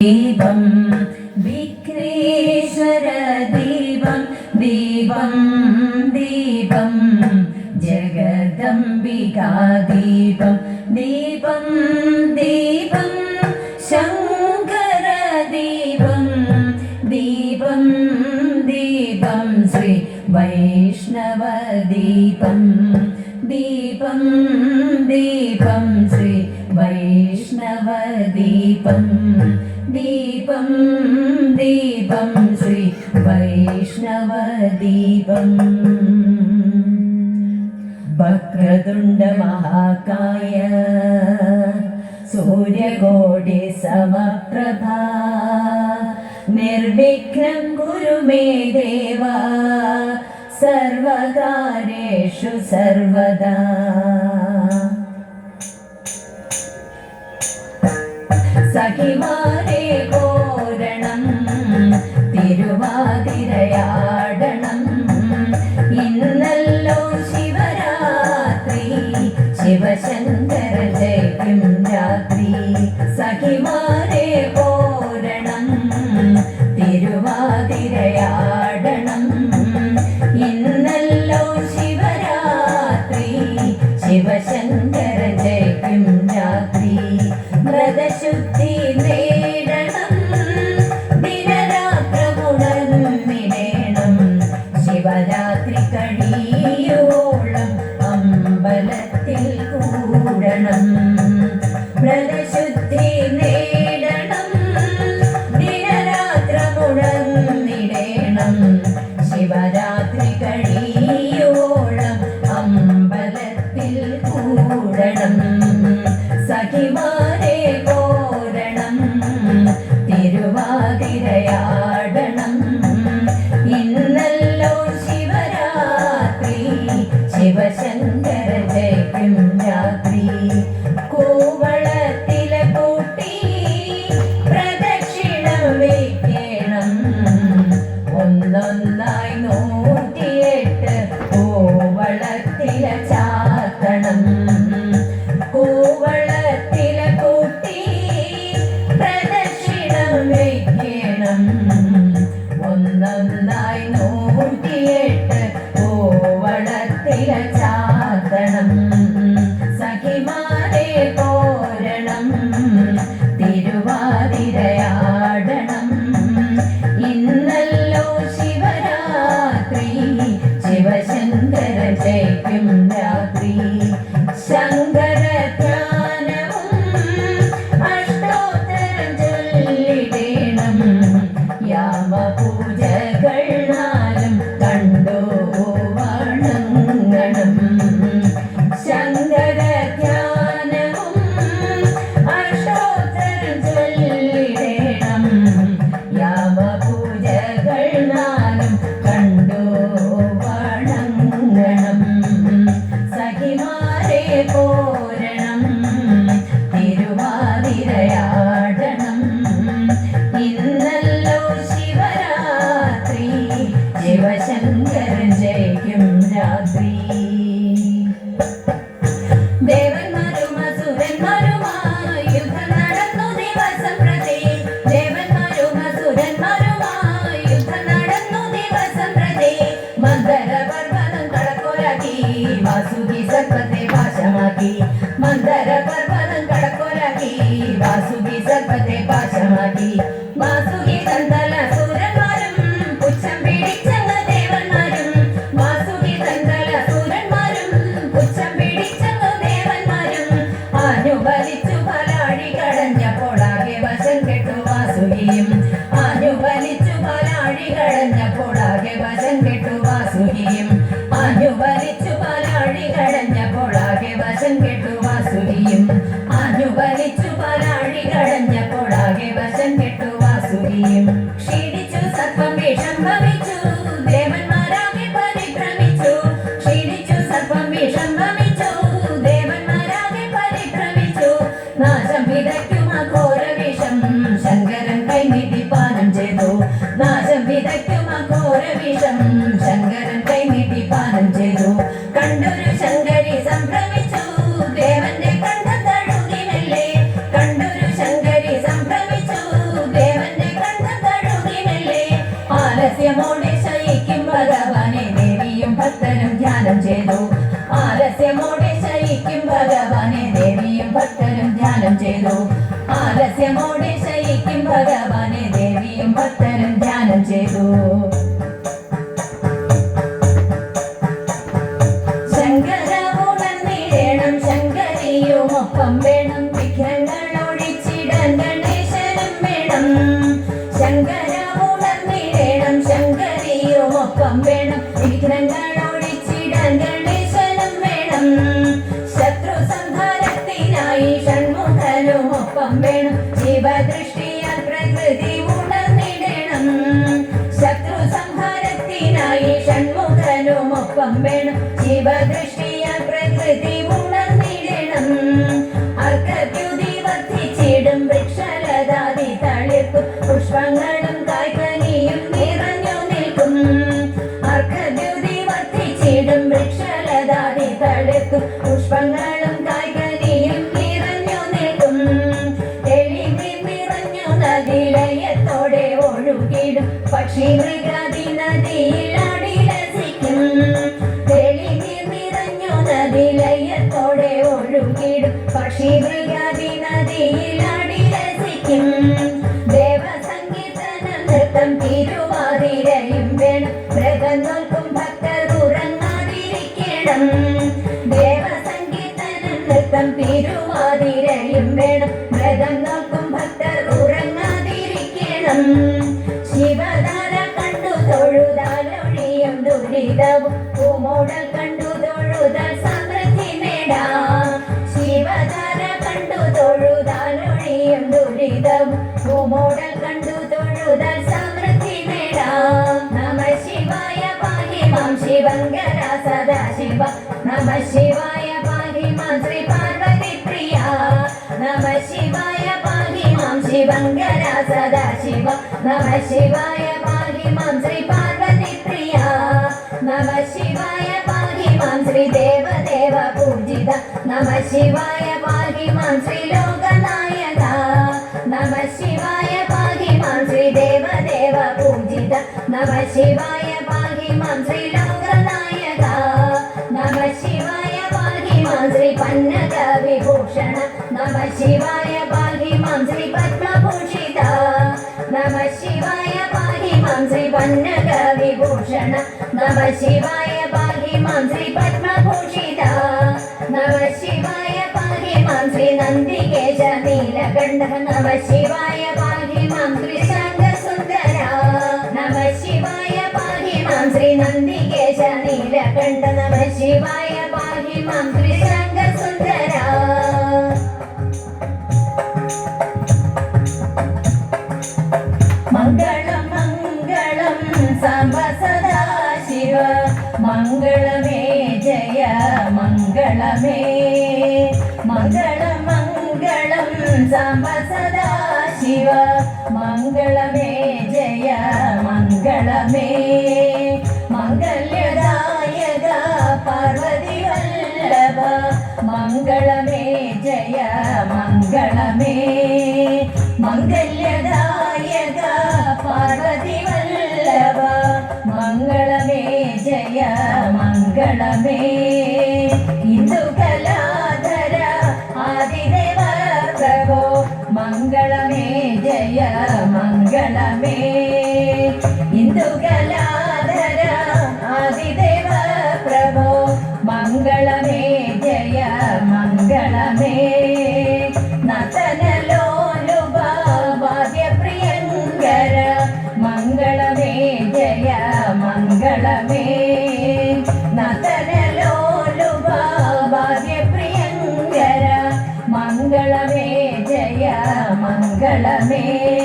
ദീപം വിഘ്നേശ്വര ദീപം ദീപം ദീപം ജഗദംബികാ ദീപം ദീപം ദീപം ശങ്കര ദീപം ദീപം ദീപം ശ്രീ വൈഷ്ണവ ദീപം ദീപം ദീപം ശ്രീ വൈഷ്ണവ ദീപം ദീപം ദീപം ശ്രീ വൈഷ്ണവ ദീപം. വക്രതുണ്ട മഹാകായ സൂര്യകോടി സമപ്രഭ. നിർവിഘ്നം ഗുരുമേ ദേവാ. സർവകാര്യേഷു സർവദാ. സഖിമാരെ കോരണം തിരുവാതിരയാടണം. ശിവരാത്രി ശിവശങ്കര ജയിക്കും രാത്രി. സഖിമാരെ ശിവരാത്രി കഴിയോളം അമ്പലത്തിൽ കൂടണം. സഖിമാരെ കോരണം തിരുവാതിരയാടണം. ഇന്നല്ലോ ശിവരാത്രി ശിവശങ്കര 怎么不结婚？പാശമാക്കി വാസുകി ദേവന്മാരും. വാസുകി സുരന്മാരും ദേവന്മാരും. വാസുകിയും. I love me too. ഭഗവാനെ ദേവിയും ഭക്തരും ധ്യാനം ചെയ്തു. ആലസ്യമോടെ ശയിക്കും ഭഗവാനെ ശിവദൃഷ്ടിയാൽ നദിലയത്തോടെ ഒഴുകിടും. പക്ഷി മൃഗാതി നദിയിൽ അടിലസിക്കും ദേവസംഗീതനം നൃത്തം വേണം മൃഗം ദേവസംഗീതനം നൃത്തം തിരുവാതിരയും വേണം. വ്രതം ദുരിതവും പൂമോടൽ കണ്ടു തൊഴുതാൽ സമൃദ്ധി നേടാം. നമ ശിവായ പാഹി മാം ശിവങ്കര സദാശിവ. നമ ശിവായ പാഹി മാം ശ്രീ പാർവതി പ്രിയ. നമ ശിവായ പാഹി മാം ശിവങ്കര സദാശിവ. നമ ശിവായ പാഹി മാം ശ്രീ പാർവതി പ്രിയ നമ ശ്രീ ലോകനായക നമ ശിവായ പാഹി മാം ശ്രീ ദേവദേവ പൂജിത നമ ശിവായ പാഹി മാം ശ്രീ ലോകനായക നമ ശിവായ പാഹി മാം ശ്രീ പന്നക വിഭൂഷണ നമ ശിവായ പാഹി മാം ശ്രീ പത്മഭൂഷിത നമ ശിവായ പാഹി മാം ശ്രീ പന്നക വിഭൂഷണ നമ ശിവായ പാഹി നമ ശിവായ മംഗളമേ ജയ മംഗളമേ. മംഗല്യദായക പാർവതി വല്ലഭ മംഗളമേ ജയ മംഗളമേ. മംഗല്യദായക പാർവതി വല്ലഭ മംഗളമേ ജയ മംഗളമേ. ഇന്ദുകലാധര മംഗളമേ